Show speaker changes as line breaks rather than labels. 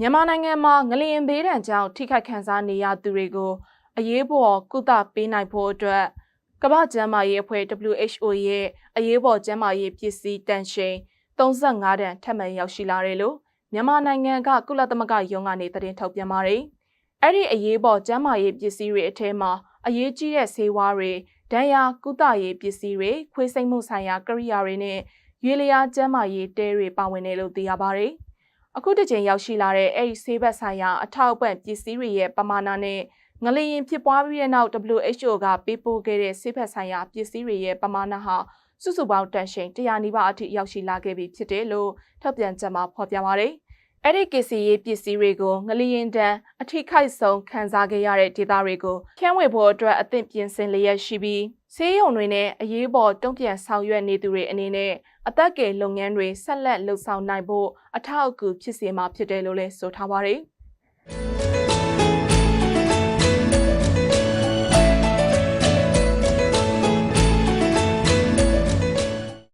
မြန်မာနိုင်ငံမှာငလျင်ဘေးဒဏ်ကြောင့်ထိခိုက်ခံစားနေရသူတွေကိုအရေးပေါ်ကုသပေးနိုင်ဖို့အတွက်ကမ္ဘာ့ကျန်းမာရေးအဖွဲ့ WHO ရဲ့အရေးပေါ်ကျန်းမာရေးပစ္စည်းတန်ချိန်35တန်ထပ်မံရောက်ရှိလာတယ်လို့မြန်မာနိုင်ငံကကုလသမဂ္ဂရုံးကနေသတင်းထုတ်ပြန်ပါတယ်။အဲ့ဒီအရေးပေါ်ကျန်းမာရေးပစ္စည်းတွေအထဲမှာအရေးကြီးတဲ့ဆေးဝါးတွေဒဏ်ရာကုသရေးပစ္စည်းတွေခွေးစိတ်မှုဆိုင်ရာကိရိယာတွေနဲ့ရွေလျားကျန်းမာရေးတဲတွေပါဝင်တယ်လို့သိရပါတယ်။ အခုတစ်ချိန်ရောက်ရှိလာတဲ့အဲ့ဒီဆေးဘက်ဆိုင်ရာအထောက်အပံ့ပစ္စည်းတွေရဲ့ပမာဏနဲ့ငလျင်ဖြစ်ပွားပြီးတဲ့နောက် WHO ကပေးပို့ခဲ့တဲ့ဆေးဘက်ဆိုင်ရာပစ္စည်းတွေရဲ့ပမာဏဟာစုစုပေါင်းတန်ချိန်100နီးပါးအထိရောက်ရှိလာခဲ့ပြီဖြစ်တယ်လို့ထုတ်ပြန်ချက်မှာဖော်ပြပါတယ်။အဲ့ဒီကစီရေးပစ္စည်းတွေကိုငလျင်တန်းအထိခိုက်ဆုံးခံစားခဲ့ရတဲ့ဒေသတွေကိုဖြန့်ဝေဖို့အတွက်အသင့်ပြင်ဆင်လျက်ရှိပြီး ဆေးရုံတွေနဲ့အရေးပေါ်တုံ့ပြန်ဆောင်ရွက်နေသူတွေအနေနဲ့အသက်ကယ်လုပ်ငန်းတွေဆက်လက်လှုပ်ဆောင်နိုင်ဖို့အထောက်အကူဖြစ်စေမှာဖြစ်တယ်လို့လည်းဆိုထားပါတယ်။